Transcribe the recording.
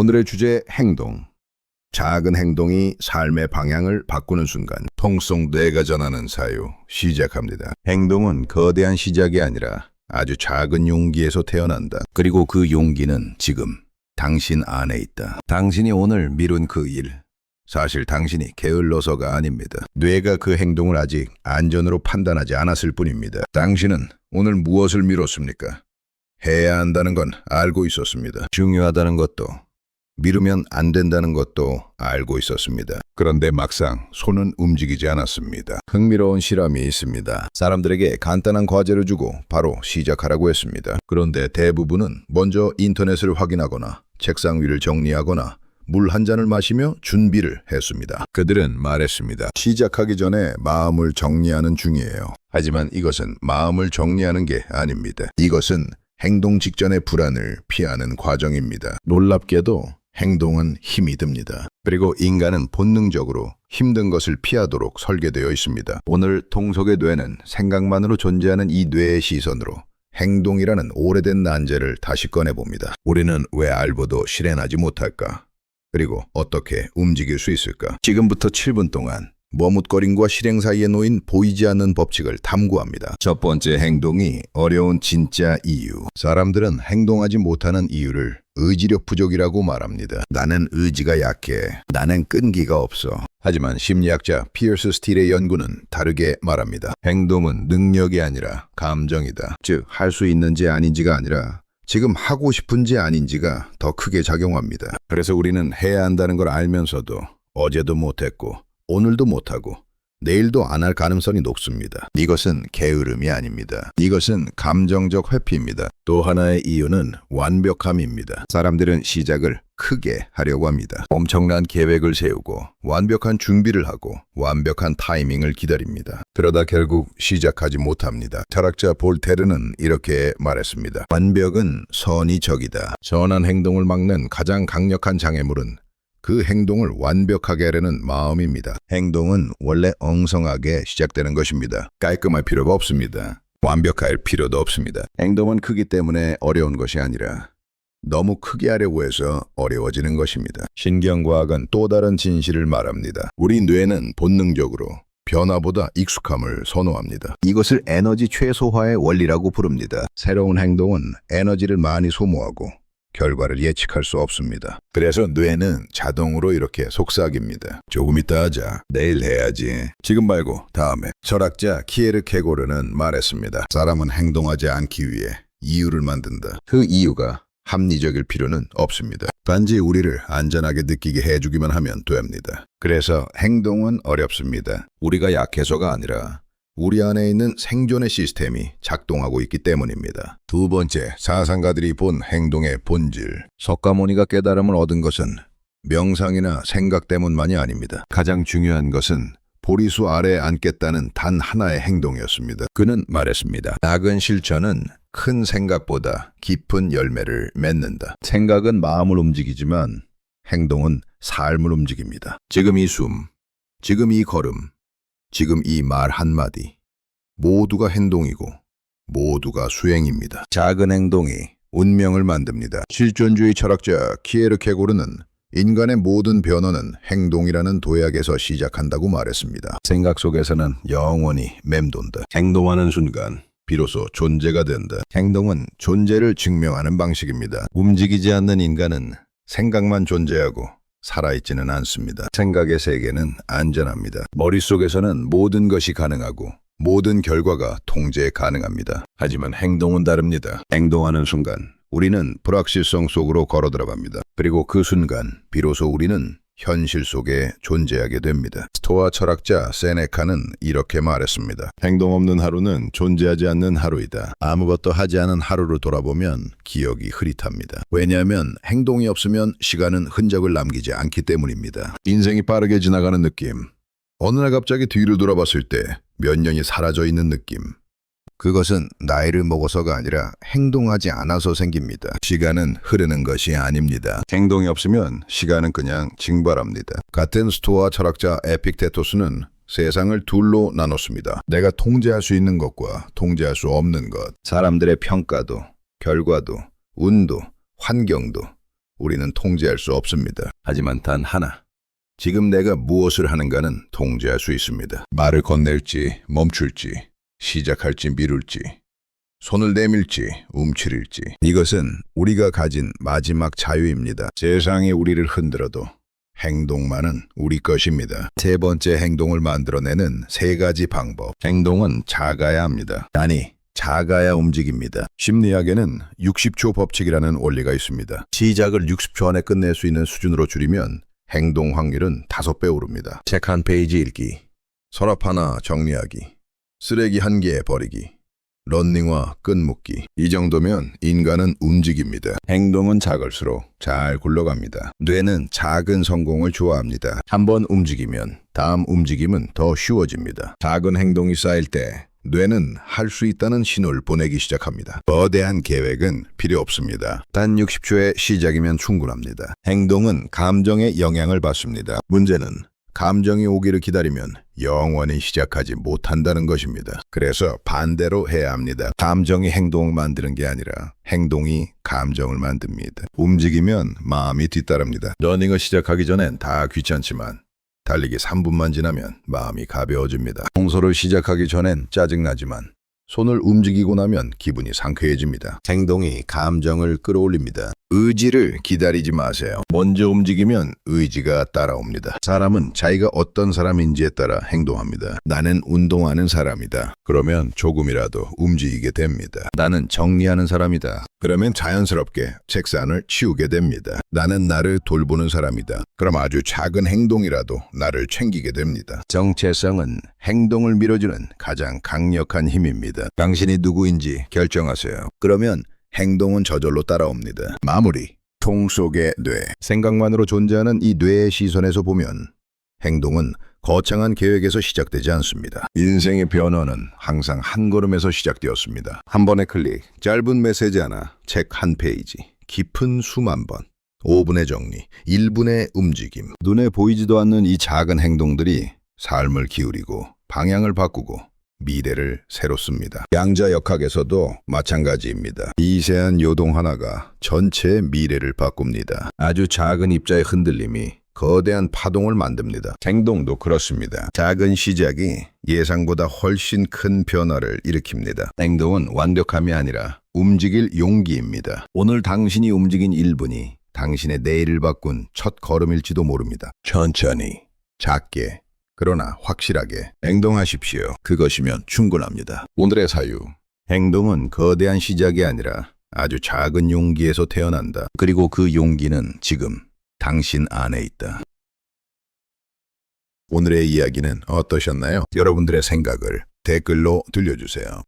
오늘의 주제 행동. 작은 행동이 삶의 방향을 바꾸는 순간 통속 뇌가 전하는 사유 시작합니다. 행동은 거대한 시작이 아니라 아주 작은 용기에서 태어난다. 그리고 그 용기는 지금 당신 안에 있다. 당신이 오늘 미룬 그 일. 사실 당신이 게을러서가 아닙니다. 뇌가 그 행동을 아직 안전으로 판단하지 않았을 뿐입니다. 당신은 오늘 무엇을 미뤘습니까? 해야 한다는 건 알고 있었습니다. 중요하다는 것도 미루면 안 된다는 것도 알고 있었습니다. 그런데 막상 손은 움직이지 않았습니다. 흥미로운 실험이 있습니다. 사람들에게 간단한 과제를 주고 바로 시작하라고 했습니다. 그런데 대부분은 먼저 인터넷을 확인하거나 책상 위를 정리하거나 물한 잔을 마시며 준비를 했습니다. 그들은 말했습니다. 시작하기 전에 마음을 정리하는 중이에요. 하지만 이것은 마음을 정리하는 게 아닙니다. 이것은 행동 직전의 불안을 피하는 과정입니다. 놀랍게도 행동은 힘이 듭니다. 그리고 인간은 본능적으로 힘든 것을 피하도록 설계되어 있습니다. 오늘 통속의 뇌는 생각만으로 존재하는 이 뇌의 시선으로 행동이라는 오래된 난제를 다시 꺼내봅니다. 우리는 왜 알고도 실행하지 못할까? 그리고 어떻게 움직일 수 있을까? 지금부터 7분 동안 머뭇거림과 실행 사이에 놓인 보이지 않는 법칙을 탐구합니다. 첫 번째 행동이 어려운 진짜 이유. 사람들은 행동하지 못하는 이유를 의지력 부족이라고 말합니다. 나는 의지가 약해. 나는 끈기가 없어. 하지만 심리학자 피어스 스틸의 연구는 다르게 말합니다. 행동은 능력이 아니라 감정이다. 즉, 할 수 있는지 아닌지가 아니라 지금 하고 싶은지 아닌지가 더 크게 작용합니다. 그래서 우리는 해야 한다는 걸 알면서도 어제도 못했고 오늘도 못하고 내일도 안 할 가능성이 높습니다. 이것은 게으름이 아닙니다. 이것은 감정적 회피입니다. 또 하나의 이유는 완벽함입니다. 사람들은 시작을 크게 하려고 합니다. 엄청난 계획을 세우고 완벽한 준비를 하고 완벽한 타이밍을 기다립니다. 그러다 결국 시작하지 못합니다. 철학자 볼테르는 이렇게 말했습니다. 완벽은 선이 적이다. 선한 행동을 막는 가장 강력한 장애물은 그 행동을 완벽하게 하려는 마음입니다. 행동은 원래 엉성하게 시작되는 것입니다. 깔끔할 필요가 없습니다. 완벽할 필요도 없습니다. 행동은 크기 때문에 어려운 것이 아니라 너무 크게 하려고 해서 어려워지는 것입니다. 신경과학은 또 다른 진실을 말합니다. 우리 뇌는 본능적으로 변화보다 익숙함을 선호합니다. 이것을 에너지 최소화의 원리라고 부릅니다. 새로운 행동은 에너지를 많이 소모하고 결과를 예측할 수 없습니다. 그래서 뇌는 자동으로 이렇게 속삭입니다. 조금 이따 하자. 내일 해야지. 지금 말고 다음에. 철학자 키에르 케고르는 말했습니다. 사람은 행동하지 않기 위해 이유를 만든다. 그 이유가 합리적일 필요는 없습니다. 단지 우리를 안전하게 느끼게 해주기만 하면 됩니다. 그래서 행동은 어렵습니다. 우리가 약해서가 아니라 우리 안에 있는 생존의 시스템이 작동하고 있기 때문입니다. 두 번째, 사상가들이 본 행동의 본질. 석가모니가 깨달음을 얻은 것은 명상이나 생각 때문만이 아닙니다. 가장 중요한 것은 보리수 아래에 앉겠다는 단 하나의 행동이었습니다. 그는 말했습니다. 작은 실천은 큰 생각보다 깊은 열매를 맺는다. 생각은 마음을 움직이지만 행동은 삶을 움직입니다. 지금 이 숨, 지금 이 걸음, 지금 이 말 한마디 모두가 행동이고 모두가 수행입니다. 작은 행동이 운명을 만듭니다. 실존주의 철학자 키에르 케고르는 인간의 모든 변화는 행동이라는 도약에서 시작한다고 말했습니다. 생각 속에서는 영원히 맴돈다. 행동하는 순간 비로소 존재가 된다. 행동은 존재를 증명하는 방식입니다. 움직이지 않는 인간은 생각만 존재하고 살아있지는 않습니다. 생각의 세계는 안전합니다. 머릿속에서는 모든 것이 가능하고 모든 결과가 통제 가능합니다. 하지만 행동은 다릅니다. 행동하는 순간 우리는 불확실성 속으로 걸어 들어갑니다. 그리고 그 순간 비로소 우리는 현실 속에 존재하게 됩니다. 스토아 철학자 세네카는 이렇게 말했습니다. 행동 없는 하루는 존재하지 않는 하루이다. 아무것도 하지 않은 하루를 돌아보면 기억이 흐릿합니다. 왜냐하면 행동이 없으면 시간은 흔적을 남기지 않기 때문입니다. 인생이 빠르게 지나가는 느낌. 어느 날 갑자기 뒤를 돌아봤을 때 몇 년이 사라져 있는 느낌. 그것은 나이를 먹어서가 아니라 행동하지 않아서 생깁니다. 시간은 흐르는 것이 아닙니다. 행동이 없으면 시간은 그냥 징발합니다. 같은 스토아 철학자 에픽테토스는 세상을 둘로 나눴습니다. 내가 통제할 수 있는 것과 통제할 수 없는 것. 사람들의 평가도, 결과도, 운도, 환경도 우리는 통제할 수 없습니다. 하지만 단 하나. 지금 내가 무엇을 하는가는 통제할 수 있습니다. 말을 건넬지, 멈출지, 시작할지 미룰지, 손을 내밀지, 움츠릴지. 이것은 우리가 가진 마지막 자유입니다. 세상이 우리를 흔들어도 행동만은 우리 것입니다. 세 번째 행동을 만들어내는 세 가지 방법. 행동은 작아야 합니다. 아니, 작아야 움직입니다. 심리학에는 60초 법칙이라는 원리가 있습니다. 시작을 60초 안에 끝낼 수 있는 수준으로 줄이면 행동 확률은 5배 오릅니다. 책 한 페이지 읽기, 서랍 하나 정리하기, 쓰레기 한개 버리기, 런닝화 끈묶기. 이 정도면 인간은 움직입니다. 행동은 작을수록 잘 굴러갑니다. 뇌는 작은 성공을 좋아합니다. 한번 움직이면 다음 움직임은 더 쉬워집니다. 작은 행동이 쌓일 때 뇌는 할 수 있다는 신호를 보내기 시작합니다. 거대한 계획은 필요 없습니다. 단 60초의 시작이면 충분합니다. 행동은 감정에 영향을 받습니다. 문제는 감정이 오기를 기다리면 영원히 시작하지 못한다는 것입니다. 그래서 반대로 해야 합니다. 감정이 행동을 만드는 게 아니라 행동이 감정을 만듭니다. 움직이면 마음이 뒤따릅니다. 러닝을 시작하기 전엔 다 귀찮지만 달리기 3분만 지나면 마음이 가벼워집니다. 청소를 시작하기 전엔 짜증나지만 손을 움직이고 나면 기분이 상쾌해집니다. 행동이 감정을 끌어올립니다. 의지를 기다리지 마세요. 먼저 움직이면 의지가 따라옵니다. 사람은 자기가 어떤 사람인지에 따라 행동합니다. 나는 운동하는 사람이다. 그러면 조금이라도 움직이게 됩니다. 나는 정리하는 사람이다. 그러면 자연스럽게 책상을 치우게 됩니다. 나는 나를 돌보는 사람이다. 그럼 아주 작은 행동이라도 나를 챙기게 됩니다. 정체성은 행동을 밀어주는 가장 강력한 힘입 니다. 당신이 누구인지 결정하세요. 그러면 행동은 저절로 따라옵니다. 마무리. 통 속의 뇌. 생각만으로 존재하는 이 뇌의 시선에서 보면 행동은 거창한 계획에서 시작되지 않습니다. 인생의 변화는 항상 한 걸음에서 시작되었습니다. 한 번의 클릭, 짧은 메시지 하나, 책 한 페이지, 깊은 수만 번, 5분의 정리, 1분의 움직임. 눈에 보이지도 않는 이 작은 행동들이 삶을 기울이고 방향을 바꾸고 미래를 새로 씁니다. 양자 역학에서도 마찬가지입니다. 미세한 요동 하나가 전체의 미래를 바꿉니다. 아주 작은 입자의 흔들림이 거대한 파동을 만듭니다. 행동도 그렇습니다. 작은 시작이 예상보다 훨씬 큰 변화를 일으킵니다. 행동은 완벽함이 아니라 움직일 용기입니다. 오늘 당신이 움직인 1분이 당신의 내일을 바꾼 첫 걸음일지도 모릅니다. 천천히, 작게, 그러나 확실하게 행동하십시오. 그것이면 충분합니다. 오늘의 사유. 행동은 거대한 시작이 아니라 아주 작은 용기에서 태어난다. 그리고 그 용기는 지금 당신 안에 있다. 오늘의 이야기는 어떠셨나요? 여러분들의 생각을 댓글로 들려주세요.